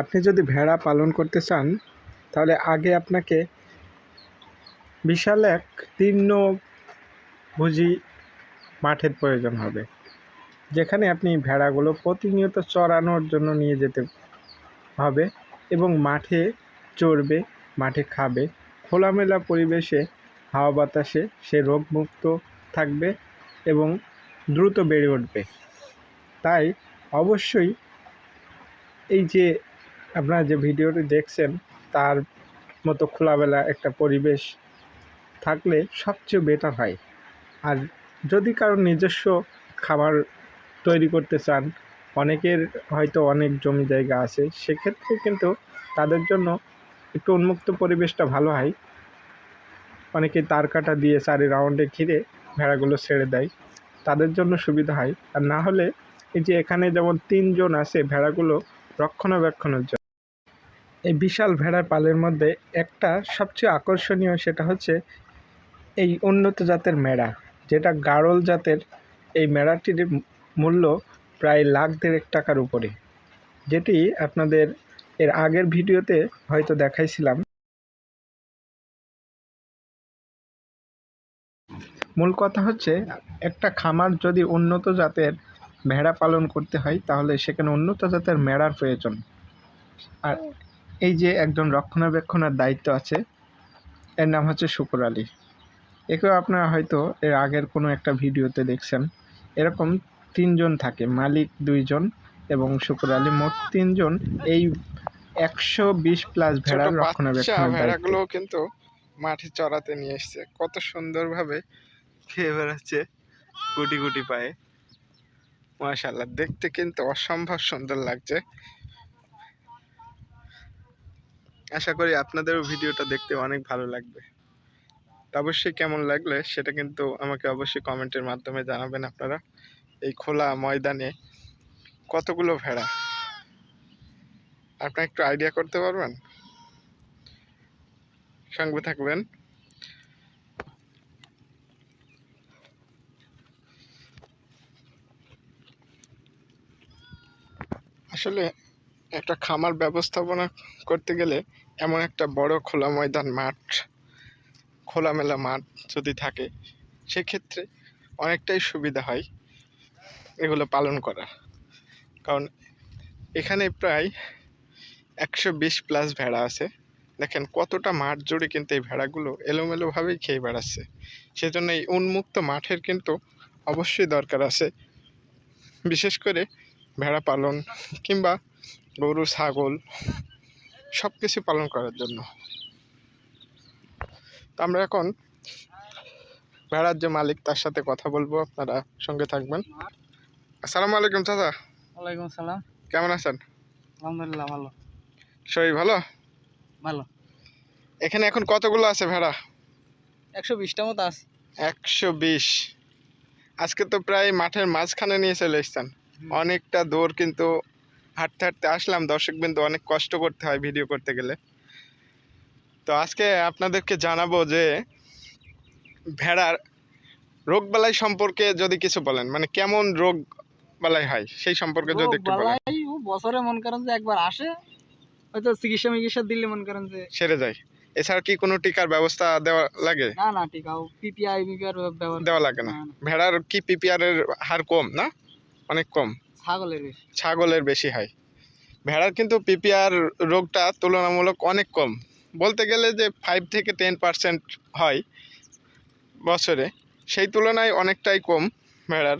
আপনি যদি ভেড়া পালন করতে চান, তাহলে আগে আপনাকে বিশাল এক তীর্ণ ভুজি মাঠের প্রয়োজন হবে, যেখানে আপনি ভেড়াগুলো প্রতিনিয়ত চড়ানোর জন্য নিয়ে যেতে হবে এবং মাঠে চড়বে, মাঠে খাবে। খোলামেলা পরিবেশে হাওয়া বাতাসে সে রোগমুক্ত থাকবে এবং দ্রুত বেড়ে উঠবে। তাই অবশ্যই এই যে আপনারা যে ভিডিওটি দেখছেন, তার মতো খোলাবেলা একটা পরিবেশ থাকলে সবচেয়ে বেটার হয়। আর যদি কারোর নিজস্ব খাবার তৈরি করতে চান, অনেকের হয়তো অনেক জমি জায়গা আছে, সেক্ষেত্রে কিন্তু তাদের জন্য একটু উন্মুক্ত পরিবেশটা ভালো হয়। অনেকে তার কাটা দিয়ে চারি রাউন্ডে ঘিরে ভেড়াগুলো ছেড়ে দেয়, তাদের জন্য সুবিধা হয়। আর না হলে এই যে এখানে যেমন তিনজন আছে ভেড়াগুলো রক্ষণাবেক্ষণের জন্য। এই বিশাল ভেড়ার পালের মধ্যে একটা সবচেয়ে আকর্ষণীয় সেটা হচ্ছে এই উন্নত জাতের মেড়া, যেটা গাড়ল জাতের এই মেড়াটির মূল্য প্রায় লাখ দেড়েক টাকার উপরে, যেটি আপনাদের এর আগের ভিডিওতে হয়তো দেখাইছিলাম। মূল কথা হচ্ছে, একটা খামার যদি উন্নত জাতের ভেড়া পালন করতে হয়, তাহলে সেখানে উন্নত জাতের মেড়ার প্রয়োজন। আর এই যে একজন রক্ষণাবেক্ষণের দায়িত্ব আছে এর নাম হচ্ছে শুকুর আলী। একেও আপনারা হয়তো এর আগের কোনো একটা ভিডিওতে দেখছেন। এরকম তিনজন থাকে মালিক দুইজন এবং শুকুর আলী মোট তিনজন। এই একশো বিশ প্লাস ভেড়ার রক্ষণাবেক্ষণ ভেড়াগুলো কিন্তু মাঠে চড়াতে নিয়ে এসছে। কত সুন্দরভাবে খেয়ে বেড়াচ্ছে গুটি গুটি পায়ে। মাশাল্লাহ দেখতে কিন্তু অসম্ভব সুন্দর লাগছে। আশা করি আপনাদেরও ভিডিওটা দেখতে অনেক ভালো লাগবে। তা অবশ্যই কেমন লাগলে সেটা কিন্তু আমাকে অবশ্যই কমেন্টের মাধ্যমে জানাবেন আপনারা। এই খোলা ময়দানে কতগুলো ভেড়া? আপনারা একটু আইডিয়া করতে পারবেন? সঙ্গে থাকবেন। আসলে একটা খামার ব্যবস্থাপনা করতে গেলে এমন একটা বড় খোলা ময়দান মাঠ, খোলামেলা মাঠ যদি থাকে, সেক্ষেত্রে অনেকটাই সুবিধা হয় এগুলো পালন করা। কারণ এখানে প্রায় একশো বিশ প্লাস ভেড়া আছে। দেখেন কতটা মাঠ জুড়ে কিন্তু এই ভেড়াগুলো এলোমেলোভাবেই খেয়ে বেড়াচ্ছে। সেজন্য এই উন্মুক্ত মাঠের কিন্তু অবশ্যই দরকার আছে। বিশেষ করে ভেড়া পালন কিংবা গরু, ছাগল সব কিছু পালন করার জন্য। তো আমরা এখন ভেড়ার যে মালিক তার সাথে কথা বলব আপনারা সঙ্গে থাকবেন। আসসালামু আলাইকুম চাচা। ওয়ালাইকুম আসসালাম। কেমন আছেন? আলহামদুলিল্লাহ ভালো। শরীর ভালো? ভালো। এখানে এখন কতগুলো আছে ভেড়া একশো বিশটা মতো আছে। একশো বিশ। আজকে তো প্রায় মাঠের মাঝখানে নিয়ে চলে এসছেন। অনেকটা দূর কিন্তু হাঁটতে হাঁটতে আসলাম দর্শক বিন্দু অনেক কষ্ট করতে হয় ভিডিও করতে গেলে। তো আজকে আপনাদেরকে জানাব যে ভেড়ার রোগবালাই সম্পর্কে যদি কিছু বলেন মানে কেমন রোগ বালাই হয় সেই সম্পর্কে যদি একটু বলেন। বছরে মন করেন যে একবার আসে হয়তো চিকিৎসা মিকিৎসা দিলে মন করেন যে সেরে যায়। এছাড়া কি কোনো টিকার ব্যবস্থা দেওয়া লাগে? না না আছে পিপিআই দেওয়া লাগে না, ভেড়ার কি পিপিআর এর হার কম না? অনেক কম। ছাগলের বেশি। ছাগলের বেশি হয়। ভেড়ার কিন্তু পিপিআর রোগটা তুলনামূলক অনেক কম। বলতে গেলে যে ফাইভ থেকে টেন পার্সেন্ট হয় বছরে, সেই তুলনায় অনেকটাই কম ভেড়ার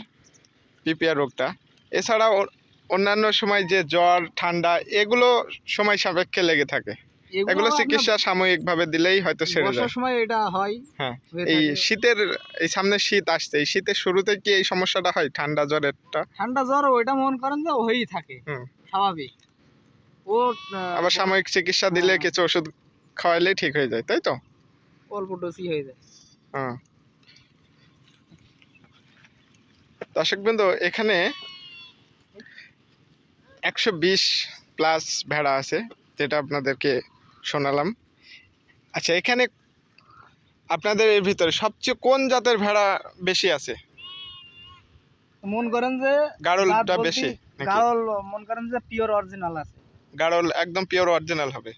পিপিআর রোগটা। এছাড়াও অন্যান্য সময় যে জ্বর, ঠান্ডা, এগুলো সময় সাপেক্ষে লেগে থাকে। এগুলো চিকিৎসা সাময়িকভাবে দিলেই হয়তো সেরে যায়। সময় এটা হয় হ্যাঁ এই শীতের এই সামনে শীত আসছে এই শীতের শুরুতে কি এই সমস্যাটা হয় ঠান্ডা জ্বরেরটা? ঠান্ডা জ্বর ওইটা মন করেন যে হয়েই থাকে। স্বাভাবিক। ও আবার সাময়িক চিকিৎসা দিলে হ্যাঁ। কিছু ওষুধ খাওয়াইলেই ঠিক হয়ে যায় তাই তো? অল্প ডোসি হয়ে যায়। হ্যাঁ দর্শক বিন্দু এখানে একশো বিশ প্লাস ভেড়া আছে যেটা আপনাদেরকে শোনালাম। আচ্ছা এখানে আপনাদের এর ভিতরে সবচেয়ে কোন জাতের ভেড়া বেশি আছে? মন করেন যে গাড়লটা বেশি গাড়ল মন করেন যে পিওর অরিজিনাল আছে। গাড়ল একদম পিওর অরিজিনাল হবে।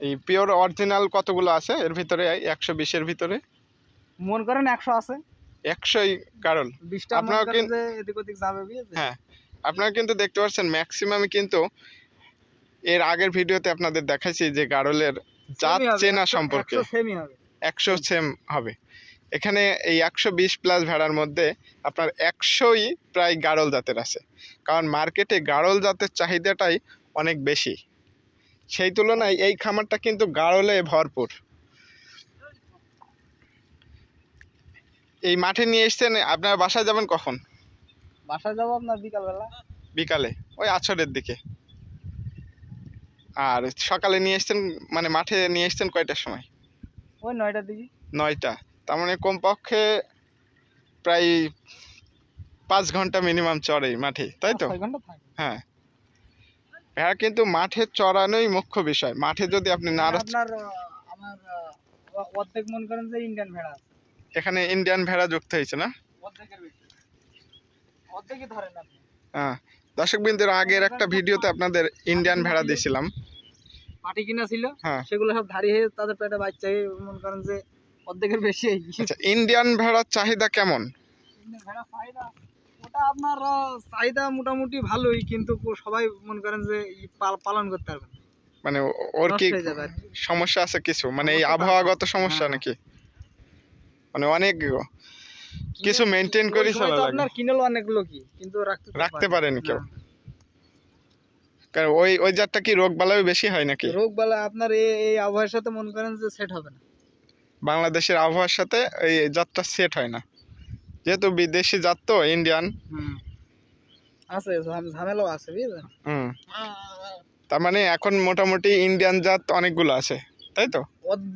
এই পিওর অরিজিনাল কতগুলো আছে এর ভিতরে? একশো বিশের ভিতরে? মন করেন একশো আছে। একশোই গাড়ল বিশটা মন আপনারা কিন্তু- এদিক ওদিক যাবে হ্যাঁ আপনারা কিন্তু দেখতে পাচ্ছেন ম্যাক্সিমামই কিন্তু এর আগের ভিডিওতে আপনাদের দেখাইছি যে গাড়লের জাত চেনা সম্পর্কে। একশো সেম হবে। এখানে এই একশো বিশ প্লাস ভেড়ার মধ্যে আপনার একশোই প্রায় গাড়ল জাতের আছে। কারণ মার্কেটে গাড়ল জাতের চাহিদাটাই অনেক বেশি। সেই তুলনায় এই খামারটা কিন্তু গাড়লে ভরপুর। এই মাঠে নিয়ে এসছেন আপনার বাসায় যাবেন কখন? বাসায় যাব আপনার বিকালবেলা। বিকালে ওই আছরের দিকে। আর সকালে নিয়ে এসছেন মানে মাঠে নিয়ে এসছেন কয়টার সময়? ওই নয়টার দিকে। নয়টা। তার মানে কমপক্ষে প্রায় পাঁচ ঘণ্টা মিনিমাম চড়ে মাঠে তাই তো? হ্যাঁ। ভেড়া কিন্তু মাঠে চড়ানোই মুখ্য বিষয়। মাঠে যদি আপনি না রাস- আপনার আমার অর্ধেক মন করেন যে ইন্ডিয়ান ভেড়া এখানে ইন্ডিয়ান ভেড়া যুক্ত হয়েছে না? অর্ধেকের বেশি। অর্ধেকই ধরেন আপনি। হ্যাঁ। দর্শক বিন্দুর আগের একটা ভিডিওতে আপনাদের ইন্ডিয়ান ভেড়া দিয়েছিলাম। পাটি কিনা ছিল হ্যাঁ। সেগুলো সব ধারি হয়ে তাদের পেটে বাচ্চা মন করেন যে অর্ধেকের বেশি আচ্ছা ইন্ডিয়ান ভেড়ার চাহিদা কেমন? ভেড়া চাহিদা ওটা আপনার চাহিদা মোটামুটি ভালোই কিন্তু সবাই মনে করেন যে পালন করতে পারবে মানে ওর কি। সমস্যা আছে কিছু? মানে এই আবহাওয়াগত সমস্যা হ্যাঁ। নাকি? মানে অনেক কিছু করেই সময় চলা লাগে। আপনার কিনেলো অনেকগুলো কি কিন্তু রাখতে রাখতে পারে পারেনি কেউ। কারণ ওই ওই জাতটা কি রোগ বালাই বেশি হয় নাকি? রোগ বালা আপনার এই এই আবহাওয়ার সাথে মনে করেন যে সেট হবে না। বাংলাদেশের আবহাওয়ার সাথে এই জাতটা সেট হয় না। যেহেতু বিদেশি জাত তো ইন্ডিয়ান আছে ঝাম- ঝামেলাও আছে বুঝলেন? হুম। তার মানে এখন মোটামুটি ইন্ডিয়ান জাত অনেকগুলো আছে তাই তো?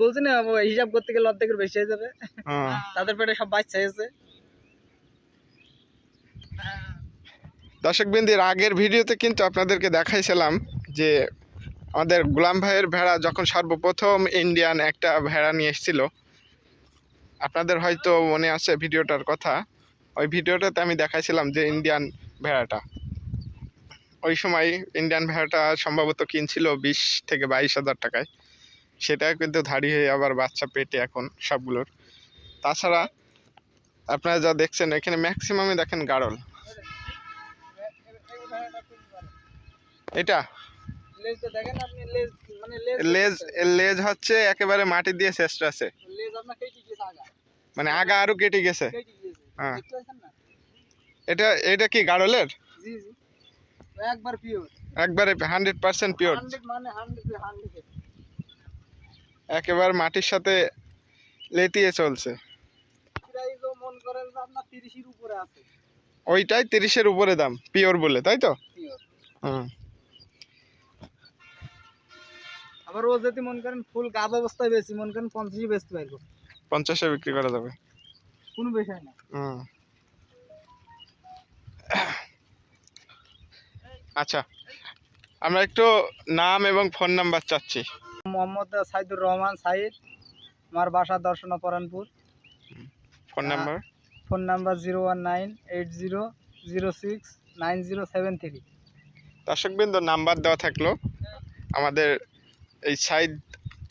বলছি না হিসাব করতে গেলে অর্ধেকের বেশি হয়ে যাবে। তাদের পেটে সব বাচ্চা হয়েছে। দর্শক বিন্দির আগের ভিডিওতে কিন্তু আপনাদেরকে দেখাইছিলাম যে আমাদের গোলাম ভাইয়ের ভেড়া যখন সর্বপ্রথম ইন্ডিয়ান একটা ভেড়া নিয়ে এসেছিল আপনাদের হয়তো মনে আছে ভিডিওটার কথা। ওই ভিডিওটাতে আমি দেখাইছিলাম যে ইন্ডিয়ান ভেড়াটা। ওই সময় ইন্ডিয়ান ভেড়াটা সম্ভবত কিনছিল বিশ থেকে বাইশ হাজার টাকায়। সেটা কিন্তু ধাড়ি হয়ে আবার বাচ্চা পেটে এখন সবগুলোর। তাছাড়া আপনারা যা দেখছেন এখানে ম্যাক্সিমামই দেখেন গাড়ল এটা? লেজ লেজ হচ্ছে একেবারে মাটি দিয়ে শেষটা আছে। লেজ আপনার কেটে গেছে আগা মানে আগা আরও কেটে গেছে। হ্যাঁ। এটা এটা কি গাড়লের একবার পিওর একবারে হান্ড্রেড পার্সেন্ট পিওর মানে একেবারে মাটির সাথে লেতিয়ে চলছে। ওইটাই তিরিশের উপরে দাম পিওর বলে তাই তো? হুম। আবার ও যদি মন করেন ফুল গাব অবস্থায় বেশি মন করেন পঞ্চাশই বেচতে পারব। পঞ্চাশে বিক্রি করা যাবে। কোনো বিষয় না। আচ্ছা আমরা একটু নাম এবং ফোন নাম্বার চাচ্ছি। মোহাম্মদ সাইদুর রহমান সাইদ আমার বাসা Darshana Paranpur. Phone number? Phone number zero one nine eight zero zero six nine zero seven three. দর্শকবৃন্দ নাম্বার দেওয়া থাকল আমাদের এই সাইদ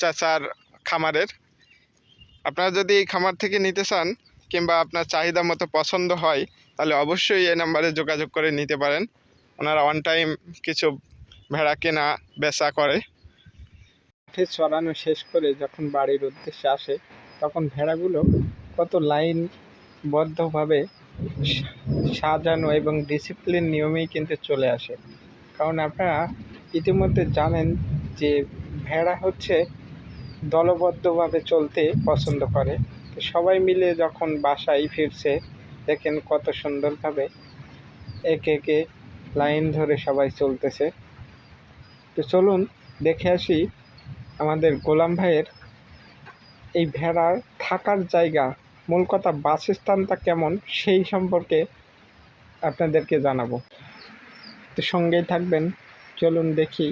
চাচার খামারের। আপনারা যদি এই খামার থেকে নিতে চান কিংবা আপনার চাহিদা মতো পছন্দ হয় তাহলে অবশ্যই এই নাম্বারে যোগাযোগ করে নিতে পারেন। ওনারা অন টাইম কিছু ভেড়া কেনা বেচা করে। মাঠে চড়ানো শেষ করে যখন বাড়ির উদ্দেশ্যে আসে, তখন ভেড়াগুলো কত লাইনবদ্ধভাবে সাজানো এবং ডিসিপ্লিন নিয়মেই কিন্তু চলে আসে। কারণ আপনারা ইতিমধ্যে জানেন যে ভেড়া হচ্ছে দলবদ্ধভাবে চলতে পছন্দ করে। সবাই মিলে যখন বাসায় ফিরছে, দেখেন কত সুন্দরভাবে একে একে লাইন ধরে সবাই চলতেছে। তো চলুন দেখে আসি আমাদের গোলাম ভাইয়ের এই ভেড়ার থাকার জায়গা, মূল কথা বাসস্থানটা কেমন সেই সম্পর্কে আপনাদেরকে জানাব। তো সঙ্গেই থাকবেন, চলুন দেখি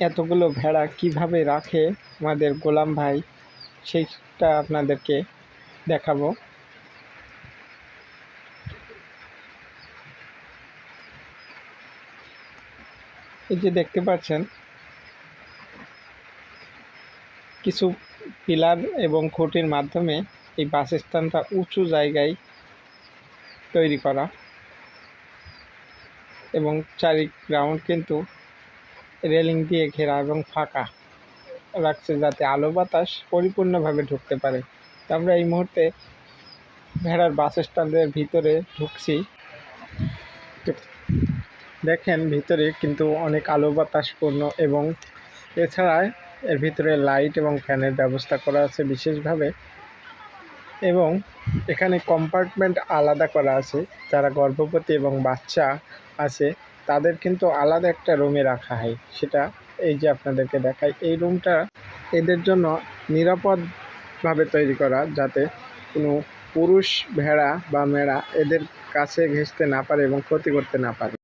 এতগুলো ভেড়া কীভাবে রাখে আমাদের গোলাম ভাই, সেইটা আপনাদেরকে দেখাবো। এই যে দেখতে পাচ্ছেন কিছু পিলার এবং খুঁটির মাধ্যমে এই বাস স্ট্যান্ডটা উঁচু জায়গায় তৈরি করা এবং চারি গ্রাউন্ড কিন্তু রেলিং দিয়ে ঘেরা এবং ফাঁকা রাখছে যাতে আলো বাতাস পরিপূর্ণভাবে ঢুকতে পারে। আমরা এই মুহূর্তে ভেড়ার বাস স্ট্যান্ডের ভিতরে ঢুকছি। দেখেন ভিতরে কিন্তু অনেক আলো বাতাসপূর্ণ এবং এছাড়া এর ভিতরে লাইট এবং ফ্যানের ব্যবস্থা করা আছে বিশেষভাবে। এবং এখানে কম্পার্টমেন্ট আলাদা করা আছে। যারা গর্ভবতী এবং বাচ্চা আছে, তাদের কিন্তু আলাদা একটা রুমে রাখা হয়। সেটা এই যে আপনাদেরকে দেখাই, এই রুমটা এদের জন্য নিরাপদভাবে তৈরি করা, যাতে কোনো পুরুষ ভেড়া বা মেড়া এদের কাছে ঘেঁষতে না পারে এবং ক্ষতি করতে না পারে।